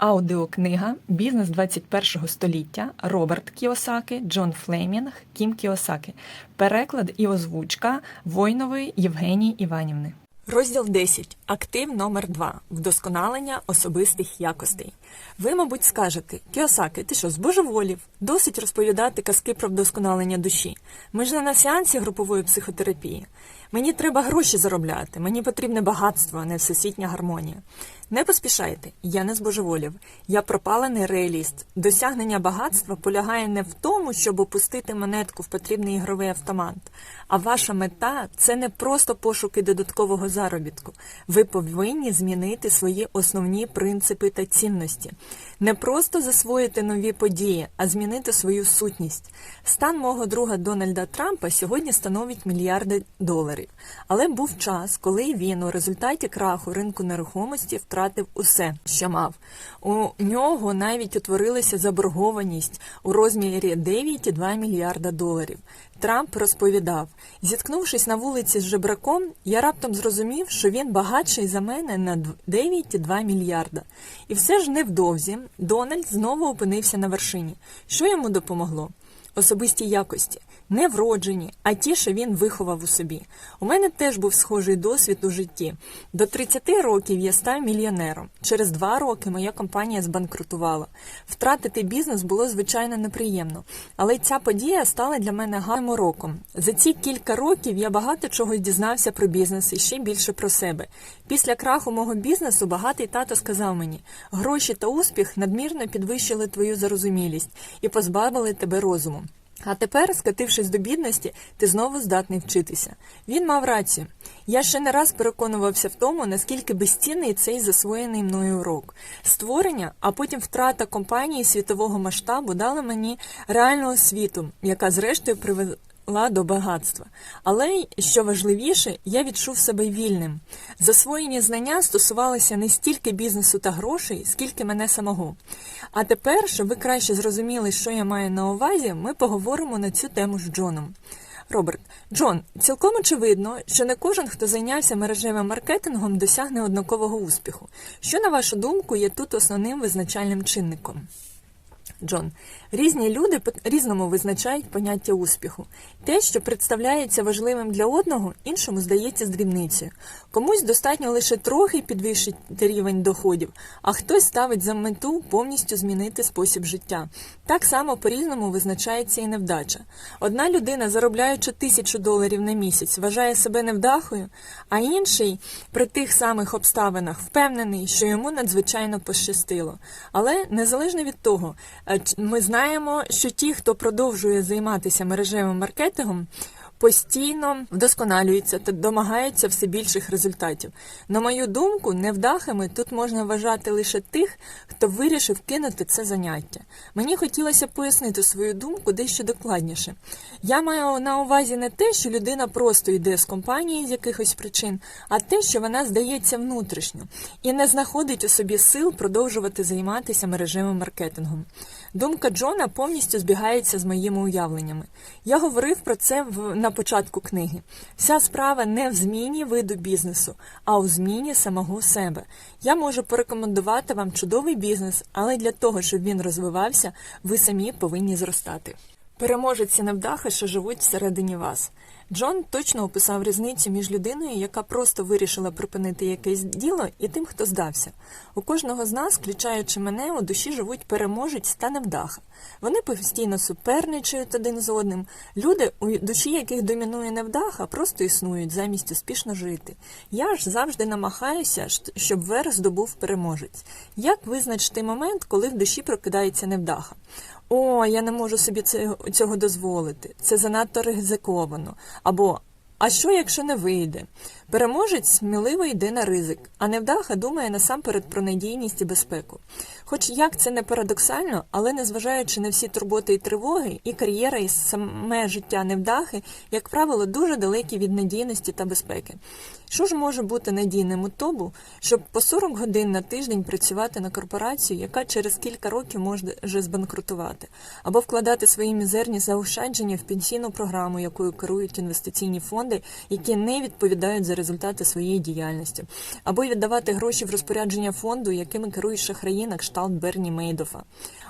Аудіокнига Бізнес 21 століття Роберт Кіосаки, Джон Флемінг, Кім Кіосаки. Переклад і озвучка Войнової Євгенії Іванівни. Розділ 10. Актив номер 2. Вдосконалення особистих якостей. Ви, мабуть, скажете, Кіосаки, ти що, збожеволів? Досить розповідати казки про вдосконалення душі. Ми ж не на сеансі групової психотерапії. Мені треба гроші заробляти, мені потрібне багатство, а не всесвітня гармонія. Не поспішайте, я не збожеволів. Я пропалений реаліст. Досягнення багатства полягає не в тому, щоб опустити монетку в потрібний ігровий автомат. А ваша мета це не просто пошуки додаткового заробітку. Ви повинні змінити свої основні принципи та цінності. Не просто засвоїти нові події, а змінити свою сутність. Стан мого друга Дональда Трампа сьогодні становить мільярди доларів. Але був час, коли він у результаті краху ринку нерухомості втратив усе, що мав. У нього навіть утворилася заборгованість у розмірі 9,2 мільярда доларів. Трамп розповідав, зіткнувшись на вулиці з жебраком, я раптом зрозумів, що він багатший за мене на 9,2 мільярда. І все ж невдовзі Дональд знову опинився на вершині. Що йому допомогло? Особисті якості, не вроджені, а ті, що він виховав у собі. У мене теж був схожий досвід у житті. До 30 років я став мільйонером. Через два роки моя компанія збанкрутувала. Втратити бізнес було звичайно неприємно, але ця подія стала для мене гарним уроком. За ці кілька років я багато чого дізнався про бізнес і ще більше про себе. Після краху мого бізнесу багатий тато сказав мені: гроші та успіх надмірно підвищили твою зарозумілість і позбавили тебе розуму. А тепер, скатившись до бідності, ти знову здатний вчитися. Він мав рацію. Я ще не раз переконувався в тому, наскільки безцінний цей засвоєний мною урок. Створення, а потім втрата компанії світового масштабу дали мені реальну освіту, яка зрештою привела до багатства. Але, що важливіше, я відчув себе вільним. Засвоєні знання стосувалися не стільки бізнесу та грошей, скільки мене самого. А тепер, щоб ви краще зрозуміли, що я маю на увазі, ми поговоримо на цю тему з Джоном. Роберт, Джон, цілком очевидно, що не кожен, хто зайнявся мережевим маркетингом, досягне однакового успіху. Що, на вашу думку, є тут основним визначальним чинником? Джон, різні люди по-різному визначають поняття успіху. Те, що представляється важливим для одного, іншому здається з дрібницею. Комусь достатньо лише трохи підвищити рівень доходів, а хтось ставить за мету повністю змінити спосіб життя. Так само по-різному визначається і невдача. Одна людина, заробляючи тисячу доларів на місяць, вважає себе невдахою, а інший при тих самих обставинах впевнений, що йому надзвичайно пощастило. Але незалежно від того, ми знаємо, що ті, хто продовжує займатися мережевим маркетингом, постійно вдосконалюються та домагаються все більших результатів. На мою думку, невдахами тут можна вважати лише тих, хто вирішив кинути це заняття. Мені хотілося пояснити свою думку дещо докладніше. Я маю на увазі не те, що людина просто йде з компанії з якихось причин, а те, що вона здається внутрішньо і не знаходить у собі сил продовжувати займатися мережевим маркетингом. Думка Джона повністю збігається з моїми уявленнями. Я говорив про це в на початку книги. Вся справа не в зміні виду бізнесу, а у зміні самого себе. Я можу порекомендувати вам чудовий бізнес, але для того, щоб він розвивався, ви самі повинні зростати. Переможеться невдахи, що живуть всередині вас. Джон точно описав різницю між людиною, яка просто вирішила припинити якесь діло, і тим, хто здався. У кожного з нас, включаючи мене, у душі живуть переможець та невдаха. Вони постійно суперничають один з одним. Люди, у душі яких домінує невдаха, просто існують замість успішно жити. Я ж завжди намагаюся, щоб верх здобув переможець. Як визначити момент, коли в душі прокидається невдаха? О, я не можу собі цього дозволити. Це занадто ризиковано. Або а що, якщо не вийде? Переможець сміливо йде на ризик, а невдаха думає насамперед про надійність і безпеку. Хоч як це не парадоксально, але незважаючи на всі турботи і тривоги, і кар'єра, і саме життя невдахи, як правило, дуже далекі від надійності та безпеки. Що ж може бути надійним у тобу, щоб по 40 годин на тиждень працювати на корпорацію, яка через кілька років може вже збанкрутувати, або вкладати свої мізерні заощадження в пенсійну програму, якою керують інвестиційні фонди, які не відповідають за результати своєї діяльності, або віддавати гроші в розпорядження фонду, якими керують шахраї на кшталт Берні Мейдофа.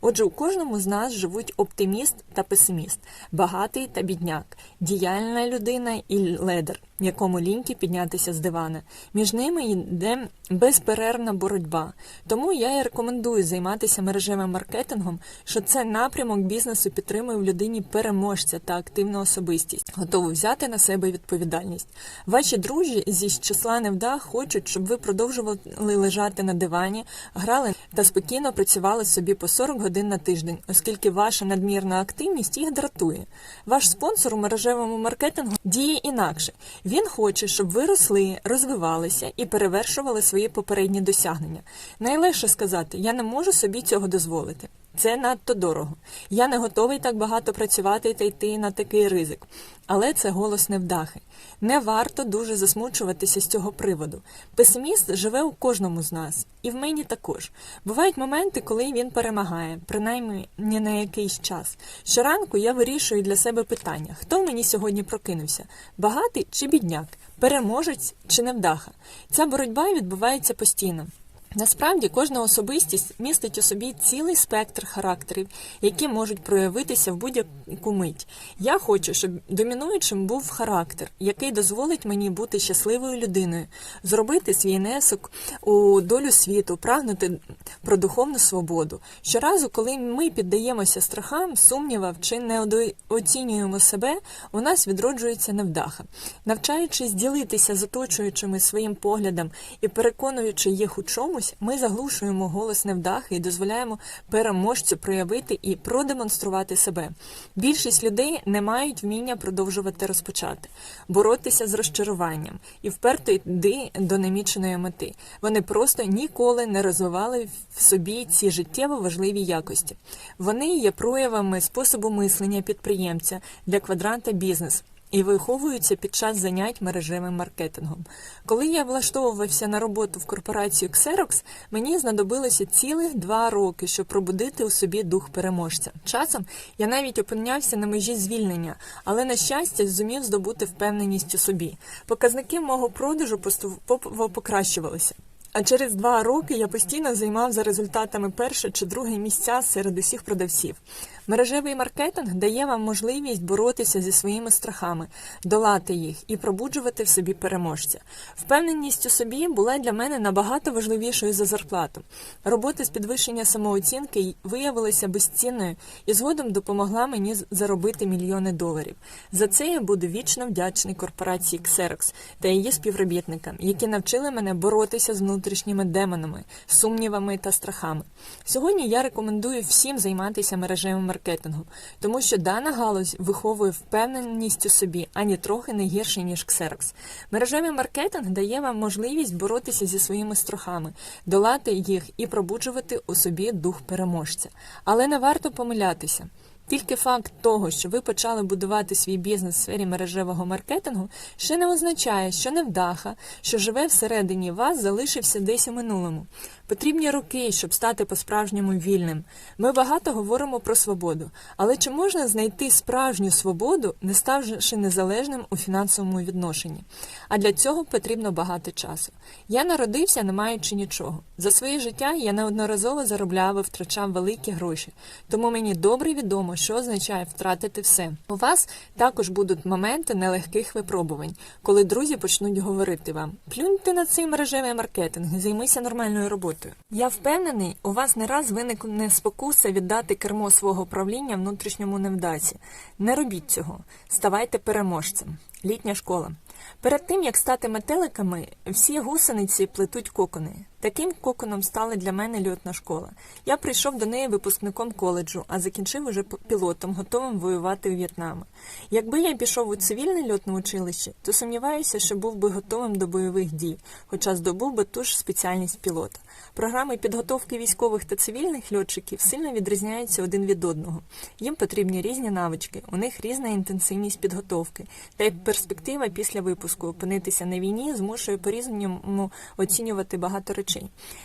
Отже, у кожному з нас живуть оптиміст та песиміст, багатий та бідняк, діяльна людина і ледер, якому ліньки піднятися з дивана. Між ними йде безперервна боротьба. Тому я і рекомендую займатися мережевим маркетингом, що це напрямок бізнесу підтримує в людині переможця та активну особистість, готову взяти на себе відповідальність. Ваші друзі зі числа невдах хочуть, щоб ви продовжували лежати на дивані, грали та спокійно працювали собі по 40 годин на тиждень, оскільки ваша надмірна активність їх дратує. Ваш спонсор у мережевому маркетингу діє інакше. Він хоче, щоб ви росли, розвивалися і перевершували свої попередні досягнення. Найлегше сказати, я не можу собі цього дозволити. Це надто дорого. Я не готовий так багато працювати та йти на такий ризик. Але це голос невдахи. Не варто дуже засмучуватися з цього приводу. Песиміст живе у кожному з нас, і в мені також. Бувають моменти, коли він перемагає, принаймні не на якийсь час. Щоранку я вирішую для себе питання: хто мені сьогодні прокинувся? Багатий чи бідняк? Переможець чи невдаха? Ця боротьба відбувається постійно. Насправді кожна особистість містить у собі цілий спектр характерів, які можуть проявитися в будь-яку мить. Я хочу, щоб домінуючим був характер, який дозволить мені бути щасливою людиною, зробити свій внесок у долю світу, прагнути про духовну свободу. Щоразу, коли ми піддаємося страхам, сумнівам чи недооцінюємо себе, у нас відроджується невдаха. Навчаючись ділитися з оточуючими своїм поглядом і переконуючи їх у чомусь, ми заглушуємо голос невдахи і дозволяємо переможцю проявити і продемонструвати себе. Більшість людей не мають вміння продовжувати розпочати, боротися з розчаруванням і вперто йти до наміченої мети. Вони просто ніколи не розвивали в собі ці життєво важливі якості. Вони є проявами способу мислення підприємця для квадранта бізнес. І виховуються під час занять мережевим маркетингом. Коли я влаштовувався на роботу в корпорацію Xerox, мені знадобилося цілих два роки, щоб пробудити у собі дух переможця. Часом я навіть опинявся на межі звільнення, але на щастя зумів здобути впевненість у собі. Показники мого продажу поступово покращувалися. А через два роки я постійно займав за результатами перше чи друге місця серед усіх продавців. Мережевий маркетинг дає вам можливість боротися зі своїми страхами, долати їх і пробуджувати в собі переможця. Впевненість у собі була для мене набагато важливішою за зарплату. Робота з підвищення самооцінки виявилася безцінною і згодом допомогла мені заробити мільйони доларів. За це я буду вічно вдячний корпорації Xerox та її співробітникам, які навчили мене боротися з внутрішніми демонами, сумнівами та страхами. Сьогодні я рекомендую всім займатися мережевим маркетингом тому що дана галузь виховує впевненість у собі ані трохи не гірше, ніж Xerox. Мережевий маркетинг дає вам можливість боротися зі своїми страхами, долати їх і пробуджувати у собі дух переможця. Але не варто помилятися. Тільки факт того, що ви почали будувати свій бізнес в сфері мережевого маркетингу, ще не означає, що невдаха, що живе всередині вас, залишився десь у минулому. Потрібні роки, щоб стати по-справжньому вільним. Ми багато говоримо про свободу, але чи можна знайти справжню свободу, не ставши незалежним у фінансовому відношенні? А для цього потрібно багато часу. Я народився, не маючи нічого. За своє життя я неодноразово заробляв і втрачав великі гроші, тому мені добре відомо, що означає втратити все. У вас також будуть моменти нелегких випробувань, коли друзі почнуть говорити вам: плюньте на цей мережевий маркетинг, займися нормальною роботою роботою. Я впевнений, у вас не раз виникне спокуса віддати кермо свого правління внутрішньому невдаці. Не робіть цього, ставайте переможцем. Літня школа. Перед тим як стати метеликами, всі гусениці плетуть кокони. Таким коконом стала для мене льотна школа. Я прийшов до неї випускником коледжу, а закінчив уже пілотом, готовим воювати у В'єтнамі. Якби я пішов у цивільне льотне училище, то сумніваюся, що був би готовим до бойових дій, хоча здобув би ту ж спеціальність пілота. Програми підготовки військових та цивільних льотчиків сильно відрізняються один від одного. Їм потрібні різні навички, у них різна інтенсивність підготовки та й перспектива після випуску опинитися на війні змушує по-різному оцінювати багато речей.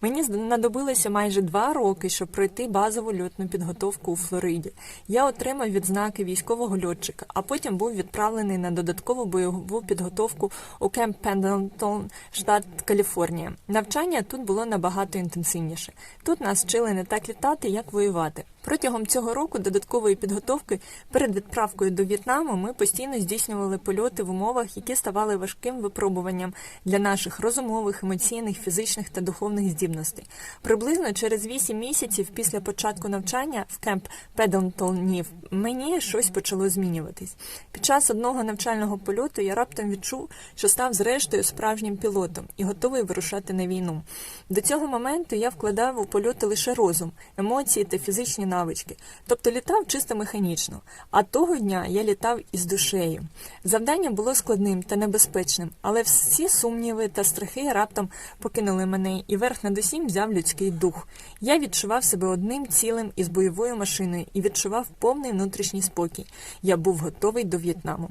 Мені знадобилося майже два роки, щоб пройти базову льотну підготовку у Флориді. Я отримав відзнаки військового льотчика, а потім був відправлений на додаткову бойову підготовку у Кемп Пендлтон, штат Каліфорнія. Навчання тут було набагато інтенсивніше. Тут нас вчили не так літати, як воювати. Протягом цього року додаткової підготовки перед відправкою до В'єтнаму ми постійно здійснювали польоти в умовах, які ставали важким випробуванням для наших розумових, емоційних, фізичних та духовних здібностей. Приблизно через 8 місяців після початку навчання в кемп Педонтонів мені щось почало змінюватись. Під час одного навчального польоту я раптом відчув, що став зрештою справжнім пілотом і готовий вирушати на війну. До цього моменту я вкладав у польоти лише розум, емоції та фізичні навички, тобто літав чисто механічно. А того дня я літав із душею. Завдання було складним та небезпечним, але всі сумніви та страхи раптом покинули мене, і верх над усім взяв людський дух. Я відчував себе одним цілим із бойовою машиною і відчував повний внутрішній спокій. Я був готовий до В'єтнаму.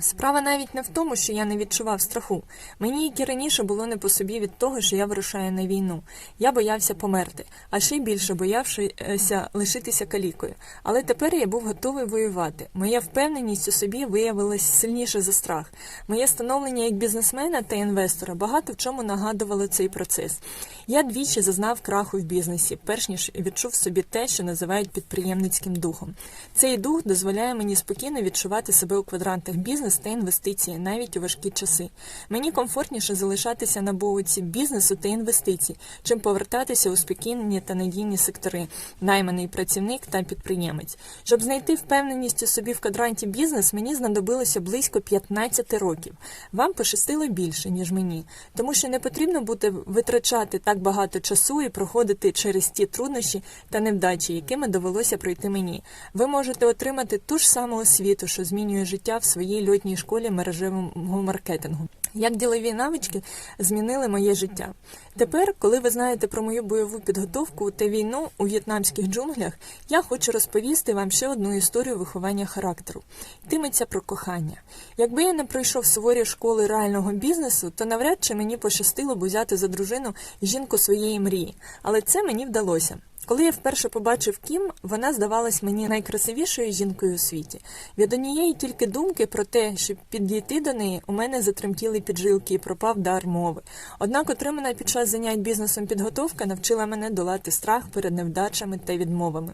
Справа навіть не в тому, що я не відчував страху. Мені, як і раніше, було не по собі від того, що я вирушаю на війну. Я боявся померти, а ще й більше боявшися лишитися калікою. Але тепер я був готовий воювати. Моя впевненість у собі виявилась сильніше за страх. Моє становлення як бізнесмена та інвестора багато в чому нагадувало цей процес. Я двічі зазнав краху в бізнесі, перш ніж відчув собі те, що називають підприємницьким духом. Цей дух дозволяє мені спокійно відчувати себе у квадрантах бізнесу та інвестиції навіть у важкі часи. Мені комфортніше залишатися на боці бізнесу та інвестицій, чим повертатися у спокійні та надійні сектори, найманий працівник та підприємець. Щоб знайти впевненість у собі в квадранті бізнес, мені знадобилося близько 15 років. Вам пощастило більше, ніж мені, тому що не потрібно буде витрачати так багато часу і проходити через ті труднощі та невдачі, якими довелося пройти мені. Ви можете отримати ту ж саму освіту, що змінює життя в своїй льотній школі мережевого маркетингу. Як ділові навички змінили моє життя. Тепер, коли ви знаєте про мою бойову підготовку та війну у в'єтнамських джунглях, я хочу розповісти вам ще одну історію виховання характеру. Йтиметься про кохання. Якби я не пройшов суворі школи реального бізнесу, то навряд чи мені пощастило б взяти за дружину жінку своєї мрії, але це мені вдалося. Коли я вперше побачив Кім, вона здавалась мені найкрасивішою жінкою у світі. Від однієї тільки думки про те, щоб підійти до неї, у мене затремтіли піджилки і пропав дар мови. Однак отримана під час занять бізнесом підготовка навчила мене долати страх перед невдачами та відмовами.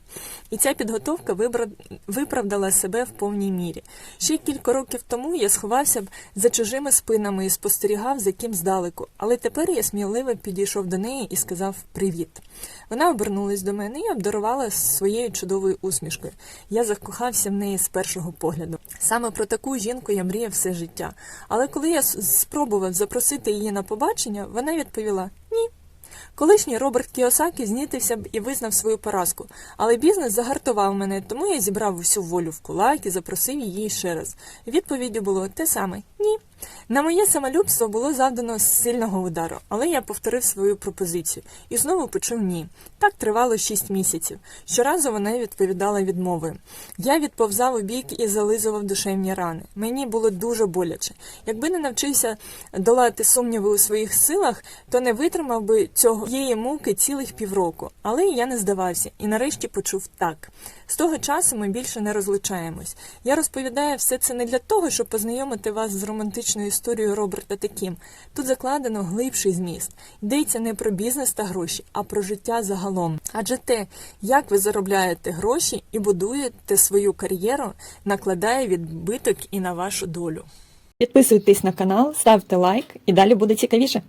І ця підготовка виправдала себе в повній мірі. Ще кілька років тому я сховався б за чужими спинами і спостерігав за ким здалеку, але тепер я сміливо підійшов до неї і сказав привіт. Вона обернулась до мене і обдарувала своєю чудовою усмішкою. Я закохався в неї з першого погляду. Саме про таку жінку я мріяв все життя. Але коли я спробував запросити її на побачення, вона відповіла ні. Колишній Роберт Кіосакі знітився б і визнав свою поразку, але бізнес загартував мене, тому я зібрав усю волю в кулак і запросив її ще раз. Відповіддю було те саме ні. На моє самолюбство було завдано сильного удару, але я повторив свою пропозицію і знову почув ні. Так тривало шість місяців. Щоразу вона відповідала відмовою. Я відповзав у бік і зализував душевні рани. Мені було дуже боляче. Якби не навчився долати сумніви у своїх силах, то не витримав би цього її муки цілих півроку. Але я не здавався і нарешті почув так. З того часу ми більше не розлучаємось. Я розповідаю все це не для того, щоб познайомити вас з романтичною історію Роберта Таким. Тут закладено глибший зміст. Йдеться не про бізнес та гроші, а про життя загалом. Адже те, як ви заробляєте гроші і будуєте свою кар'єру, накладає відбиток і на вашу долю. Підписуйтесь на канал, ставте лайк і далі буде цікавіше.